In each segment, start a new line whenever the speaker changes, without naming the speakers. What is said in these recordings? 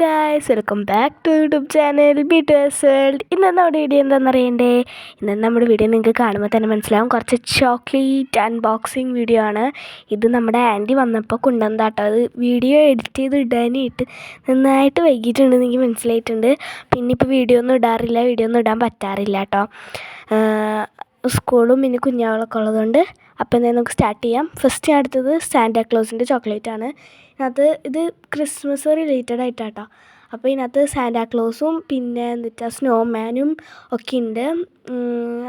Guys welcome back to YouTube channel B two S world ഇന്ന് നമ്മുടെ video എന്താണെന്ന് അറിയണ്ടേ? ഇന്ന് നമ്മുടെ വീഡിയോ നിങ്ങൾക്ക് കാണുമ്പോൾ തന്നെ മനസ്സിലാവും. കുറച്ച് ചോക്ലേറ്റ് അൺബോക്സിങ് വീഡിയോ ആണ്. ഇത് നമ്മുടെ ആന്റി വന്നപ്പോൾ കൊണ്ടുവന്നതാട്ടോ. അത് വീഡിയോ എഡിറ്റ് ചെയ്ത് ഇടാനായിട്ട് നന്നായിട്ട് വൈകിയിട്ടുണ്ടെന്ന് എനിക്ക് മനസ്സിലായിട്ടുണ്ട്. പിന്നെ ഇപ്പോൾ വീഡിയോ ഒന്നും ഇടാറില്ല വീഡിയോ ഒന്നും ഇടാൻ പറ്റാറില്ല കേട്ടോ സ്കൂളും പിന്നെ കുഞ്ഞാവളൊക്കെ ഉള്ളതുകൊണ്ട് അപ്പോൾ എന്തായാലും നമുക്ക് സ്റ്റാർട്ട് ചെയ്യാം. ഫസ്റ്റ് ഞാൻ എടുത്തത് സാന്റാക്ലോസിന്റെ ചോക്ലേറ്റ് ആണ്. ഇതിനകത്ത് ഇത് ക്രിസ്മസ് റിലേറ്റഡ് ആയിട്ടാട്ടോ. അപ്പോൾ ഇതിനകത്ത് സാന്റാക്ലോസും പിന്നെ എന്നിട്ട് സ്നോമാനും ഒക്കെ ഉണ്ട്.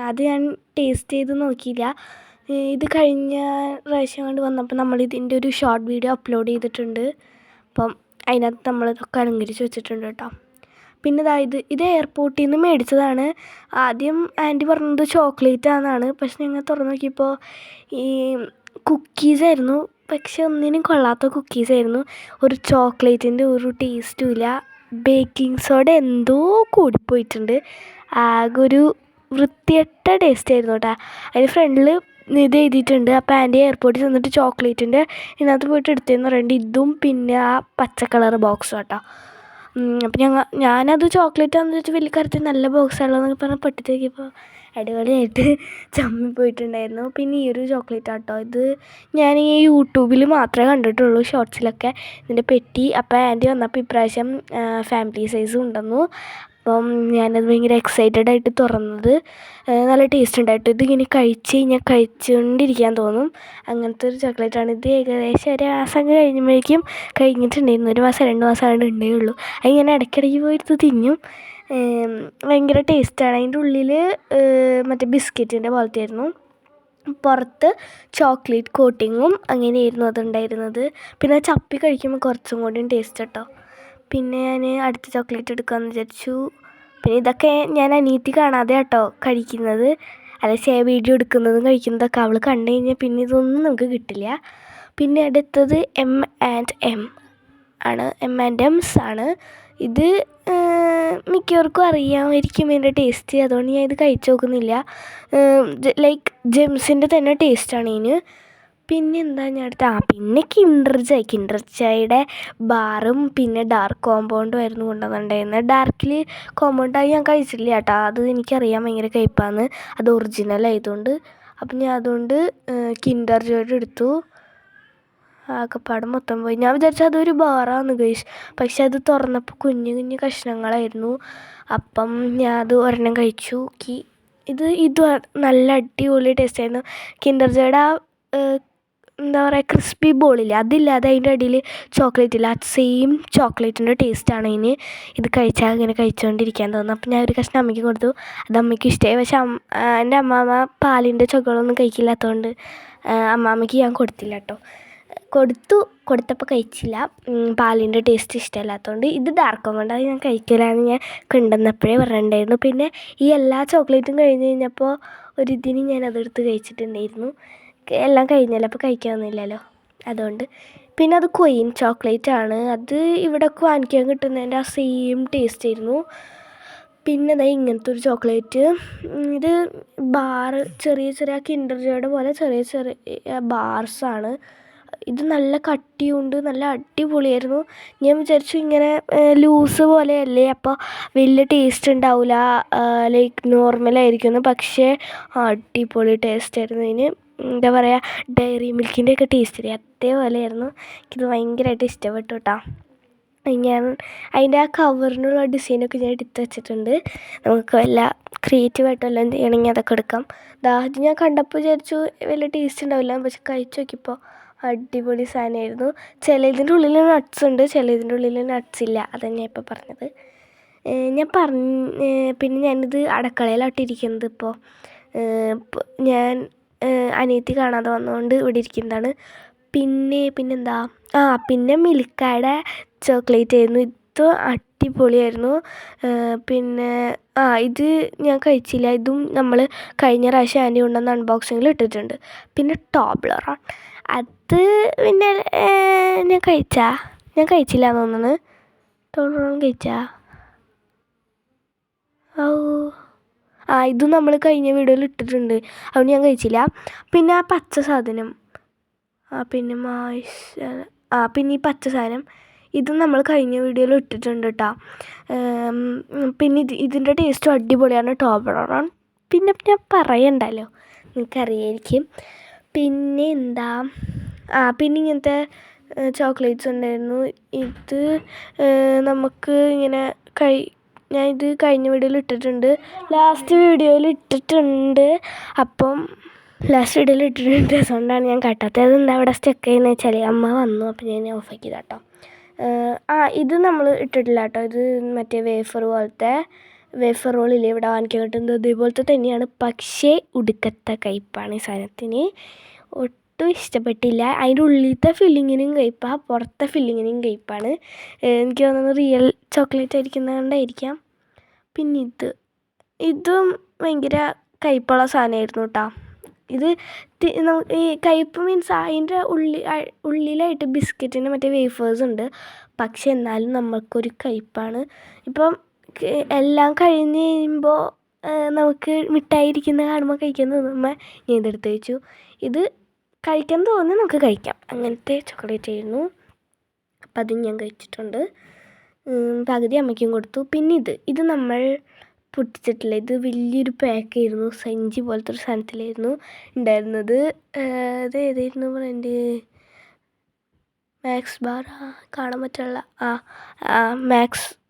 അത് ഞാൻ ടേസ്റ്റ് ചെയ്ത് നോക്കിയില്ല. ഇത് കഴിഞ്ഞ പ്രാവശ്യം കൊണ്ട് വന്നപ്പോൾ നമ്മൾ ഇതിന്റെ ഒരു ഷോർട്ട് വീഡിയോ അപ്ലോഡ് ചെയ്തിട്ടുണ്ട്. അപ്പം അതിനകത്ത് നമ്മളിതൊക്കെ അലങ്കരിച്ച് വെച്ചിട്ടുണ്ട് കേട്ടോ. പിന്നെ ദാ ഇത് എയർപോർട്ടിൽ നിന്ന് മേടിച്ചതാണ്. ആദ്യം ആന്റി പറഞ്ഞത് ചോക്ലേറ്റ് ആണെന്നാണ്. പക്ഷെ ഞങ്ങൾ തുറന്ന് നോക്കിയപ്പോൾ ഈ കുക്കീസായിരുന്നു പക്ഷെ ഒന്നിനും കൊള്ളാത്ത കുക്കീസായിരുന്നു ഒരു ചോക്ലേറ്റിന്റെ ഒരു ടേസ്റ്റും ഇല്ല. ബേക്കിംഗ് സോഡ എന്തോ കൂടിപ്പോയിട്ടുണ്ട്. ആകെ ഒരു വൃത്തികെട്ട ടേസ്റ്റ് ആയിരുന്നു കേട്ടോ അതിന് ഫ്രണ്ടിൽ ഇത് എഴുതിയിട്ടുണ്ട്. അപ്പോൾ ആന്റി എയർപോർട്ടിൽ ചെന്നിട്ട് ചോക്ലേറ്റിന്റെ ഇതിനകത്ത് പോയിട്ട് എടുത്തതെന്ന് പറയുന്നത് ഇതും പിന്നെ ആ പച്ച കളർ ബോക്സും കേട്ടോ അപ്പം ഞങ്ങൾ ഞാനത് ചോക്ലേറ്റ് ആണെന്ന് വെച്ചാൽ വലിയ കാര്യത്തിൽ നല്ല ബോക്സാണല്ലോ പറഞ്ഞ് പൊട്ടിത്തേക്കിയപ്പോൾ അടിപൊളിയായിട്ട് ചമ്മി പോയിട്ടുണ്ടായിരുന്നു പിന്നെ ഈ ഒരു ചോക്ലേറ്റ് ആട്ടോ ഇത് ഞാൻ ഈ യൂട്യൂബിൽ മാത്രമേ കണ്ടിട്ടുള്ളൂ ഷോർട്സിലൊക്കെ ഇതിന്റെ പെറ്റി അപ്പോൾ ആന്റി വന്നപ്പോൾ ഇപ്രാവശ്യം ഫാമിലി സൈസ് ഉണ്ടെന്നു അപ്പം ഞാനത് ഭയങ്കര എക്സൈറ്റഡ് ആയിട്ട് തുറന്നത്. നല്ല ടേസ്റ്റ് ഉണ്ടായിട്ട്. ഇതിങ്ങനെ കഴിച്ച് കഴിഞ്ഞാൽ കഴിച്ചുകൊണ്ടിരിക്കാൻ തോന്നും. അങ്ങനത്തെ ഒരു ചോക്ലേറ്റാണ് ഇത് ഏകദേശം ഒരു മാസം കഴിയുമ്പോഴേക്കും കഴിഞ്ഞിട്ടുണ്ടായിരുന്നു. ഒരു മാസം രണ്ട് മാസം ആണ്ട് ഉണ്ടേ ഉള്ളൂ. അതിങ്ങനെ ഇടയ്ക്കിടയ്ക്ക് പോയിട്ട് തിന്നും. ഭയങ്കര ടേസ്റ്റാണ് അതിന്റെ ഉള്ളിൽ മറ്റേ ബിസ്ക്കറ്റിന്റെ പോലത്തെ ആയിരുന്നു പുറത്ത് ചോക്ലേറ്റ് കോട്ടിങ്ങും അങ്ങനെയായിരുന്നു അതുണ്ടായിരുന്നത്. പിന്നെ ചപ്പി കഴിക്കുമ്പോൾ കുറച്ചും കൂടിയും ടേസ്റ്റ് കേട്ടോ പിന്നെ ഞാൻ അടുത്ത ചോക്ലേറ്റ് എടുക്കാമെന്ന് വിചാരിച്ചു. പിന്നെ ഇതൊക്കെ ഞാൻ അനിയത്തി കാണാതെ കേട്ടോ കഴിക്കുന്നത്. അല്ല ചേ വീഡിയോ എടുക്കുന്നതും കഴിക്കുന്നതൊക്കെ അവൾ കണ്ടു കഴിഞ്ഞാൽ പിന്നെ ഇതൊന്നും നമുക്ക് കിട്ടില്ല. പിന്നെ അടുത്തത് എം ആൻഡ് എം ആണ്. എം ആൻഡ് എംസ് ആണ്. ഇത് മിക്കവർക്കും അറിയാമായിരിക്കും ഇതിന്റെ ടേസ്റ്റ് അതുകൊണ്ട് ഞാൻ ഇത് കഴിച്ചു നോക്കുന്നില്ല. ലൈക്ക് ജെംസിന്റെ തന്നെ ടേസ്റ്റാണ് ഇതിന്. പിന്നെ എന്താ ഞാൻ അടുത്ത? ആ പിന്നെ കിൻഡർ ചായ. കിൻഡർ ചായയുടെ ബാറും പിന്നെ ഡാർക്ക് കോമ്പൗണ്ടും ആയിരുന്നു കൊണ്ടുവന്നിട്ടുണ്ടായിരുന്നത് ഡാർക്കിൽ കോമ്പൗണ്ടായി ഞാൻ കഴിച്ചില്ല കേട്ടോ. അത് എനിക്കറിയാം ഭയങ്കര കയ്പ്പാന്ന് അത് ഒറിജിനൽ ആയതുകൊണ്ട്. അപ്പം ഞാൻ അതുകൊണ്ട് കിൻഡർ ജോയുടെ എടുത്തു. ആകെപ്പാട് മൊത്തം പോയി. ഞാൻ വിചാരിച്ചു അതൊരു ബാറാന്ന് ഗൈസ് പക്ഷെ അത് തുറന്നപ്പോൾ കുഞ്ഞു കുഞ്ഞു കഷ്ണങ്ങളായിരുന്നു. അപ്പം ഞാൻ അത് ഒരെണ്ണം കഴിച്ചു. കി ഇത് ഇത് നല്ല അടിപൊളി ടേസ്റ്റ് ആയിരുന്നു കിൻഡർ ആ എന്താ പറയുക ക്രിസ്പി ബോളില്ലേ അതില്ലാതെ അതിന്റെ അടിയിൽ ചോക്ലേറ്റ് ഇല്ല. ആ സെയിം ചോക്ലേറ്റിന്റെ ടേസ്റ്റാണ് ഇതിന് ഇത് കഴിച്ചാൽ ഇങ്ങനെ കഴിച്ചുകൊണ്ടിരിക്കാൻ തോന്നുന്നു. അപ്പം ഞാൻ ഒരു കഷ്ണം അമ്മയ്ക്ക് കൊടുത്തു. അത് അമ്മയ്ക്ക് ഇഷ്ടമായി പക്ഷെ എന്റെ അമ്മാമ്മ പാലിന്റെ ചുകളൊന്നും കഴിക്കില്ലാത്തതുകൊണ്ട് അമ്മാമ്മയ്ക്ക് ഞാൻ കൊടുത്തില്ല കേട്ടോ. കൊടുത്തു. കൊടുത്തപ്പോൾ കഴിച്ചില്ല. പാലിന്റെ ടേസ്റ്റ് ഇഷ്ടമല്ലാത്തതുകൊണ്ട് ഇത് ഡാർക്ക് കൊണ്ട് അത് ഞാൻ കഴിക്കില്ലാന്ന് ഞാൻ കൊണ്ടുവന്നപ്പോഴേ പറഞ്ഞിട്ടുണ്ടായിരുന്നു. പിന്നെ ഈ എല്ലാ ചോക്ലേറ്റും കഴിഞ്ഞ് കഴിഞ്ഞപ്പോൾ ഒരു ഇതിന് ഞാൻ അതെടുത്ത് കഴിച്ചിട്ടുണ്ടായിരുന്നു. എല്ലാം കഴിഞ്ഞല്ലോ അപ്പോൾ കഴിക്കാമെന്നില്ലല്ലോ അതുകൊണ്ട്. പിന്നെ അത് കൊയിൻ ചോക്ലേറ്റ് ആണ്. അത് ഇവിടെ വാങ്ങിക്കാൻ കിട്ടുന്നതിന്റെ ആ സെയിം ടേസ്റ്റ് ആയിരുന്നു. പിന്നെ അതായത് ഇങ്ങനത്തെ ഒരു ചോക്ലേറ്റ് ഇത് ബാർ ചെറിയ ചെറിയ കിൻഡർ ജോയുടെ പോലെ ചെറിയ ചെറിയ ബാർസാണ് ഇത് നല്ല കട്ടിയുണ്ട് നല്ല അടിപൊളിയായിരുന്നു. ഞാൻ വിചാരിച്ചു ഇങ്ങനെ ലൂസ് പോലെയല്ലേ അപ്പോൾ വലിയ ടേസ്റ്റ് ഉണ്ടാവില്ല ലൈക്ക് നോർമലായിരിക്കും പക്ഷേ അടിപൊളി ടേസ്റ്റ് ആയിരുന്നു ഇതിന്. എന്താ പറയുക ഡയറി മിൽക്കിന്റെ ഒക്കെ ടേസ്റ്റ് അതേപോലെയായിരുന്നു. എനിക്കിത് ഭയങ്കരമായിട്ട് ഇഷ്ടപ്പെട്ടു കേട്ടോ ഞാൻ അതിന്റെ ആ കവറിനുള്ള ഡിസൈനൊക്കെ ഞാൻ എടുത്ത് വെച്ചിട്ടുണ്ട്. നമുക്ക് വല്ല ക്രിയേറ്റീവായിട്ട് വല്ലതും ചെയ്യണമെങ്കിൽ അതൊക്കെ എടുക്കാം. ദാ ഞാൻ കണ്ടപ്പോൾ വിചാരിച്ചു വലിയ ടേസ്റ്റ് ഉണ്ടാവില്ല. പക്ഷെ കഴിച്ചു നോക്കിയപ്പോൾ അടിപൊളി സാധനമായിരുന്നു. ചിലതിന്റെ ഉള്ളിൽ നട്ട്സ് ഉണ്ട് ചിലതിന്റെ ഉള്ളിൽ നട്ട്സ് ഇല്ല. അതാണ് ഞാൻ ഇപ്പോൾ പറഞ്ഞത് ഞാൻ പറഞ്ഞ പിന്നെ ഞാനിത് അടക്കളയിലാട്ടിരിക്കുന്നത് ഇപ്പോൾ ഞാൻ അനിയത്തി കാണാതെ വന്നതുകൊണ്ട് ഇവിടെ ഇരിക്കുന്നതാണ്. പിന്നെ പിന്നെന്താ? ആ പിന്നെ മിൽക്കായുടെ ചോക്ലേറ്റ് ആയിരുന്നു. ഇത് അടിപൊളിയായിരുന്നു. പിന്നെ ആ ഇത് ഞാൻ കഴിച്ചില്ല. ഇതും നമ്മൾ കഴിഞ്ഞ പ്രാവശ്യം ആന്റി കൊണ്ടുവന്ന അൺബോക്സിങ്ങിൽ ഇട്ടിട്ടുണ്ട്. പിന്നെ ടോബ്ലറാണ് അത് പിന്നെ ഞാൻ കഴിച്ചാ. ഞാൻ കഴിച്ചില്ല തോന്നുന്നു. ടോബ്ലറോൺ കഴിച്ചാ. ഓ ആ ഇത് നമ്മൾ കഴിഞ്ഞ വീഡിയോയിൽ ഇട്ടിട്ടുണ്ട്. അതുകൊണ്ട് ഞാൻ കഴിച്ചില്ല. പിന്നെ ആ പച്ച സാധനം. ആ പിന്നെ മായ്സ് ആ പിന്നെ ഈ പച്ച സാധനം. ഇത് നമ്മൾ കഴിഞ്ഞ വീഡിയോയിൽ ഇട്ടിട്ടുണ്ട് കേട്ടോ. പിന്നെ ഇത് ഇതിന്റെ ടേസ്റ്റും അടിപൊളിയാണ്. ടോബറോൺ പിന്നെ ഞാൻ പറയണ്ടല്ലോ. നിങ്ങൾക്കറിയായിരിക്കും പിന്നെ എന്താ ആ പിന്നെ ഇങ്ങനത്തെ ചോക്ലേറ്റ്സ് ഉണ്ടായിരുന്നു. ഇത് നമുക്ക് ഇങ്ങനെ കൈ ഞാൻ ഇത് കഴിഞ്ഞ വീഡിയോയിൽ ഇട്ടിട്ടുണ്ട്. ലാസ്റ്റ് വീഡിയോയിൽ ഇട്ടിട്ടുണ്ട്. അപ്പം ലാസ്റ്റ് വീഡിയോയിൽ ഇട്ടിട്ടുണ്ട്. അതുകൊണ്ടാണ് ഞാൻ കട്ടാത്തത്. എന്താ അവിടെ സ്റ്റക്ക് ചെയ്യുന്നത് വെച്ചാൽ അമ്മ വന്നു. അപ്പം ഞാൻ ഓഫ് കേട്ടോ ആ ഇത് നമ്മൾ ഇട്ടിട്ടില്ല കേട്ടോ ഇത് മറ്റേ വേഫർ പോലത്തെ. വേഫർ റോളിൽ ഇവിടെ വാങ്ങിക്കാൻ കിട്ടുന്നത് ഇതുപോലത്തെ തന്നെയാണ്. പക്ഷേ ഉടുക്കത്ത കയ്പ്പാണ് ഈ സാധനത്തിന്. ഒട്ടും ഇഷ്ടപ്പെട്ടില്ല. അതിന്റെ ഉള്ളിലത്തെ ഫില്ലിങ്ങിനും കയ്പ്പാണ് പുറത്തെ ഫില്ലിങ്ങിനും കയ്പ്പാണ്. എനിക്ക് തോന്നുന്നത് റിയൽ ചോക്ലേറ്റ് ആയിരിക്കുന്നതുകൊണ്ടായിരിക്കാം. പിന്നെ ഇത്. ഇതും ഭയങ്കര കയ്പ്പുള്ള സാധനമായിരുന്നു കേട്ടോ. ഇത് ഈ കയ്പ്പ് മീൻസ് അതിന്റെ ഉള്ളി ഉള്ളിലായിട്ട് ബിസ്ക്കറ്റിന്റെ മറ്റേ വേഫേഴ്സ് ഉണ്ട്. പക്ഷെ എന്നാലും നമ്മൾക്കൊരു കയ്പ്പാണ്. ഇപ്പം എല്ലാം കഴിഞ്ഞ് കഴിയുമ്പോൾ നമുക്ക് മിഠായി ഇരിക്കുന്ന കാണുമ്പോൾ കഴിക്കാൻ തോന്നുമ്പോൾ ഞാൻ ഇതെടുത്ത് വെച്ചു. ഇത് കഴിക്കാൻ തോന്നി നമുക്ക് കഴിക്കാം. അങ്ങനത്തെ ചോക്ലേറ്റ് ആയിരുന്നു. അപ്പം അതും ഞാൻ കഴിച്ചിട്ടുണ്ട്. പകുതി അമ്മയ്ക്കും കൊടുത്തു. പിന്നെ ഇത് ഇത് നമ്മൾ പൊട്ടിച്ചിട്ടില്ല. ഇത് വലിയൊരു പാക്കായിരുന്നു സഞ്ചി പോലത്തെ ഒരു സാധനത്തിലായിരുന്നു ഉണ്ടായിരുന്നത്. അത് ഏതായിരുന്നു ബ്രാൻഡ് മാക്സ് ബാർ കാണാൻ പറ്റുള്ള ആ മാക്സ്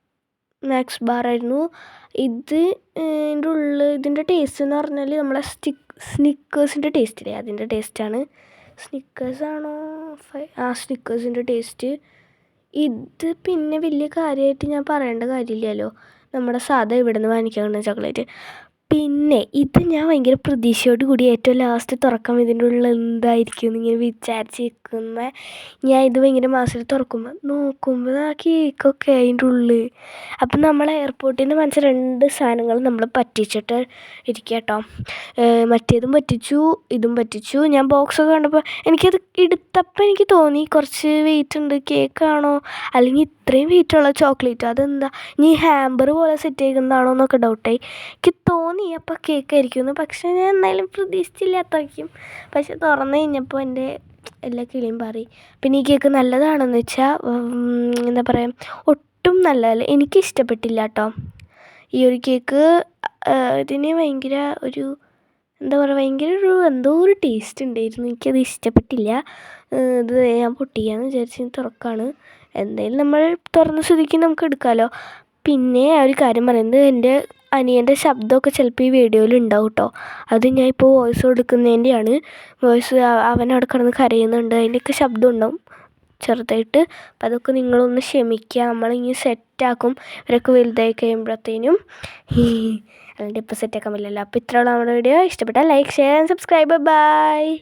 മാക്സ് ബാർ ആയിരുന്നു. ഇത് ഇതിന്റെ ഉള്ളിൽ ഇതിന്റെ ടേസ്റ്റ് എന്ന് പറഞ്ഞാൽ നമ്മളെ സ്റ്റിക്ക് സ്നിക്കേഴ്സിന്റെ ടേസ്റ്റില്ലേ അതിന്റെ സ്നിക്കേഴ്സ് ആണോ. ആ സ്നിക്കേഴ്സിന്റെ ടേസ്റ്റ് ഇത് പിന്നെ വലിയ കാര്യമായിട്ട് ഞാൻ പറയേണ്ട കാര്യമില്ലല്ലോ. നമ്മുടെ സാധാ ഇവിടെ നിന്ന് വാങ്ങിക്കാൻ ചോക്ലേറ്റ് പിന്നെ ഇത് ഞാൻ ഭയങ്കര പ്രതീക്ഷയോട് കൂടി ഏറ്റവും ലാസ്റ്റ് തുറക്കാൻ ഇതിന്റെ ഉള്ളിൽ എന്തായിരിക്കും എന്നിങ്ങനെ വിചാരിച്ച് നിൽക്കുമ്പോൾ ഞാൻ ഇത് ഭയങ്കര മാസത്തിൽ തുറക്കുമ്പോൾ നോക്കുമ്പോൾ ആ കേക്കൊക്കെ അതിന്റെ ഉള്ളിൽ. അപ്പം നമ്മൾ എയർപോർട്ടിൽ നിന്ന് മനസ്സിൽ രണ്ട് സാധനങ്ങൾ നമ്മൾ പറ്റിച്ചിട്ട് ഇരിക്കുക കേട്ടോ മറ്റേതും പറ്റിച്ചു ഇതും പറ്റിച്ചു. ഞാൻ ബോക്സൊക്കെ കണ്ടപ്പോൾ എനിക്കത് എടുത്തപ്പോൾ എനിക്ക് തോന്നി കുറച്ച് വെയിറ്റ് ഉണ്ട് കേക്കാണോ അല്ലെങ്കിൽ ഇത്രയും വെയിറ്റുള്ള ചോക്ലേറ്റ് അതെന്താ? ഇനി ഹാമ്പർ പോലെ സെറ്റ് ചെയ്യുന്നതാണോ എന്നൊക്കെ ഡൗട്ടായി എനിക്ക് തോന്നി അപ്പോൾ കേക്ക് എന്ന് പക്ഷേ ഞാൻ എന്തായാലും പ്രതീക്ഷിച്ചില്ല അത്രയ്ക്കും പക്ഷെ തുറന്നു കഴിഞ്ഞപ്പോൾ എന്റെ എല്ലാ കിളിയും പാറി. പിന്നെ ഈ കേക്ക് നല്ലതാണെന്ന് വെച്ചാൽ എന്താ പറയുക ഒട്ടും നല്ലതല്ല. എനിക്ക് ഇഷ്ടപ്പെട്ടില്ല കേട്ടോ ഈ ഒരു കേക്ക് ഇതിന് ഭയങ്കര ഒരു എന്താ പറയുക ഭയങ്കര ഒരു എന്തോ ഒരു ടേസ്റ്റ് ഉണ്ടായിരുന്നു. എനിക്കത് ഇഷ്ടപ്പെട്ടില്ല. ഇത് ഞാൻ പൊട്ടിക്കാന്ന് വിചാരിച്ച് തുറക്കാണ്. എന്തായാലും നമ്മൾ തുറന്ന് സ്ഥിതിക്ക് നമുക്ക് എടുക്കാമല്ലോ പിന്നെ ഒരു കാര്യം പറയുന്നത് എന്റെ അനിയന്റെ ശബ്ദമൊക്കെ ചിലപ്പോൾ ഈ വീഡിയോയിൽ ഉണ്ടാവും കേട്ടോ. അത് ഞാൻ ഇപ്പോൾ വോയിസ് കൊടുക്കുന്നതിന്റെയാണ്. വോയിസ് അവൻ അവിടെ കിടന്ന് കരയുന്നുണ്ട്. അതിന്റെയൊക്കെ ശബ്ദം ഉണ്ടാവും ചെറുതായിട്ട്. അപ്പം അതൊക്കെ നിങ്ങളൊന്ന് ക്ഷമിക്കുക. നമ്മളിങ്ങനെ സെറ്റാക്കും ഇവരൊക്കെ വലുതായി കഴിയുമ്പോഴത്തേനും. അല്ലാണ്ട് ഇപ്പോൾ സെറ്റാക്കാൻ പറ്റില്ലല്ലോ. അപ്പോൾ ഇത്രയുള്ള നമ്മുടെ വീഡിയോ ഇഷ്ടപ്പെട്ടാൽ like share and subscribe bye